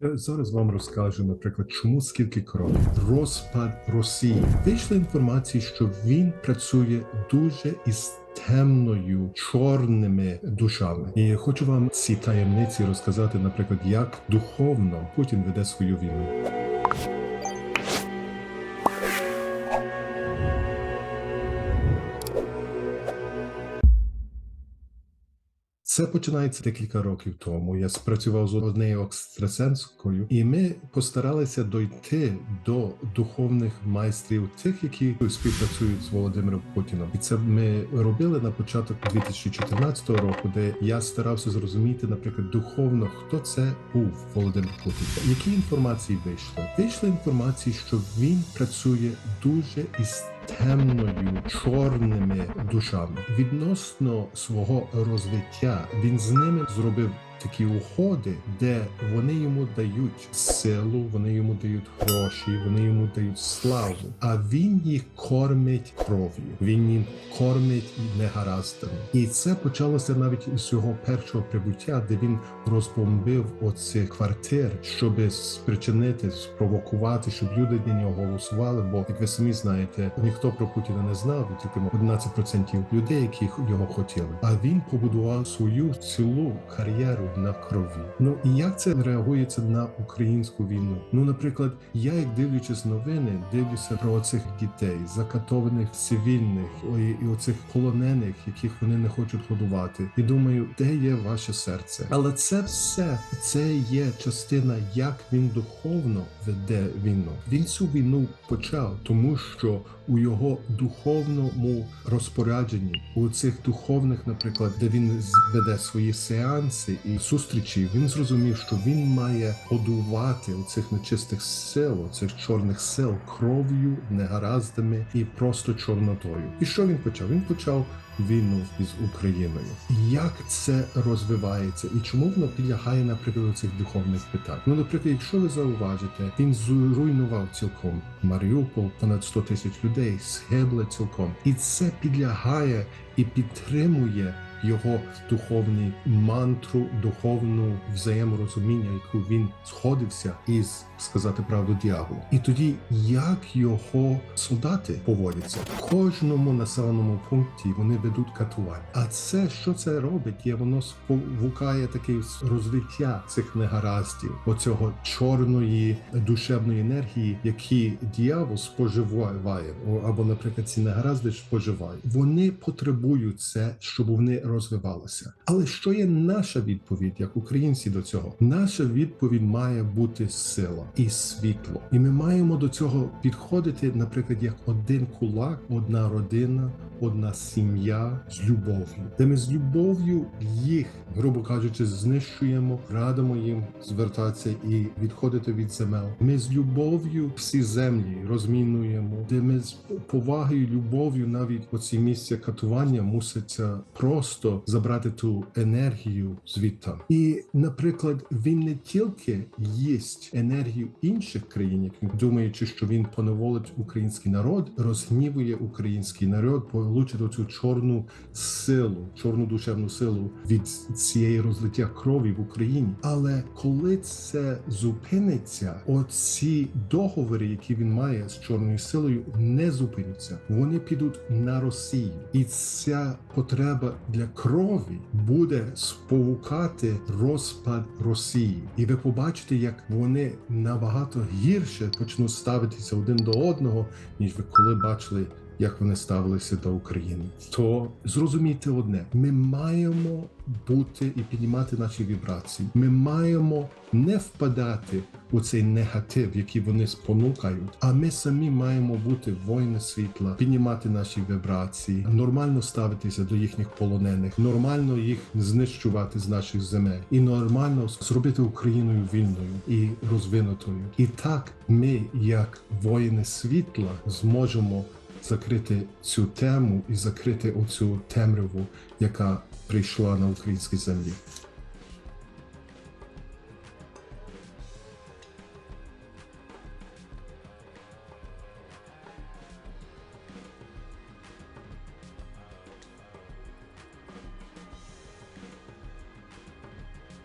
Я зараз вам розкажу, наприклад, чому скільки крові розпад Росії. Вийшла інформація, що він працює дуже із темною чорними душами. І хочу вам ці таємниці розказати, наприклад, як духовно Путін веде свою війну. Це починається декілька років тому. Я спрацював з однією екстрасенскою, і ми постаралися дойти до духовних майстрів, тих, які співпрацюють з Володимиром Путіном. І це ми робили на початок 2014 року, де я старався зрозуміти, наприклад, духовно, хто це був Володимир Путін. Які інформації вийшли? Вийшла інформація, що він працює дуже із темною чорними душами відносно свого розвиття. Він з ними зробив такі уходи, де вони йому дають силу, вони йому дають гроші, вони йому дають славу. А він їх кормить кров'ю. Він їх кормить негараздами. І це почалося навіть з його першого прибуття, де він розбомбив оці квартир, щоб спричинити, спровокувати, щоб люди для нього голосували. Бо як ви самі знаєте, ніхто про Путіна не знав, тільки 11% людей, які його хотіли. А він побудував свою цілу кар'єру на крові. Ну і як це реагується на українську війну? Ну, наприклад, я як дивлячись новини, дивлюся про оцих дітей, закатованих цивільних і оцих полонених, яких вони не хочуть годувати, і думаю, де є ваше серце? Але це все це є частина, як він духовно веде війну. Він цю війну почав, тому що у його духовному розпорядженні, у цих духовних, наприклад, де він веде свої сеанси і зустрічі, він зрозумів, що він має годувати у цих нечистих сил, у цих чорних сил кров'ю, негараздами і просто чорнотою. І що він почав? Він почав війну із Україною. Як це розвивається і чому воно підлягає, наприклад, цих духовних питань? Ну, наприклад, якщо ви зауважите, він зруйнував цілком Маріуполь, понад 100 тисяч людей, схибли цілком, і це підлягає і підтримує. Його духовний мантру, духовну взаєморозуміння, яку він сходився із сказати правду діяволу. І тоді як його солдати поводяться в кожному населеному пункті вони ведуть катувань. А це що це робить? Є воно спонукає таке розвиття цих негараздів, оцього чорної душевної енергії, які діявол споживає, або, наприклад, ці негаразди споживають. Вони потребують це, щоб вони розвивалися. Але що є наша відповідь, як українці до цього? Наша відповідь має бути сила і світло. І ми маємо до цього підходити, наприклад, як один кулак, одна родина, одна сім'я з любов'ю, де ми з любов'ю їх, грубо кажучи, знищуємо, радимо їм звертатися і відходити від земель. Ми з любов'ю всі землі розмінуємо, де ми з повагою, любов'ю, навіть оці місця катування муситься просто забрати ту енергію звідти. І, наприклад, він не тільки їсть енергію інших країн, думаючи, що він поневолить український народ, розгнівує український народ, получить оцю чорну силу, чорну душевну силу від цієї розлиття крові в Україні. Але коли це зупиниться, оці договори, які він має з чорною силою, не зупиняться. Вони підуть на Росію, і ця потреба для крові буде сповукати розпад Росії, і ви побачите, як вони набагато гірше почнуть ставитися один до одного, ніж ви коли бачили. Як вони ставилися до України, то зрозумійте одне: ми маємо бути і піднімати наші вібрації. Ми маємо не впадати у цей негатив, який вони спонукають. А ми самі маємо бути воїни світла, піднімати наші вібрації, нормально ставитися до їхніх полонених, нормально їх знищувати з наших земель, і нормально зробити Україною вільною і розвинутою. І так ми, як воїни світла, зможемо закрити цю тему і закрити оцю темряву, яка прийшла на українській землі.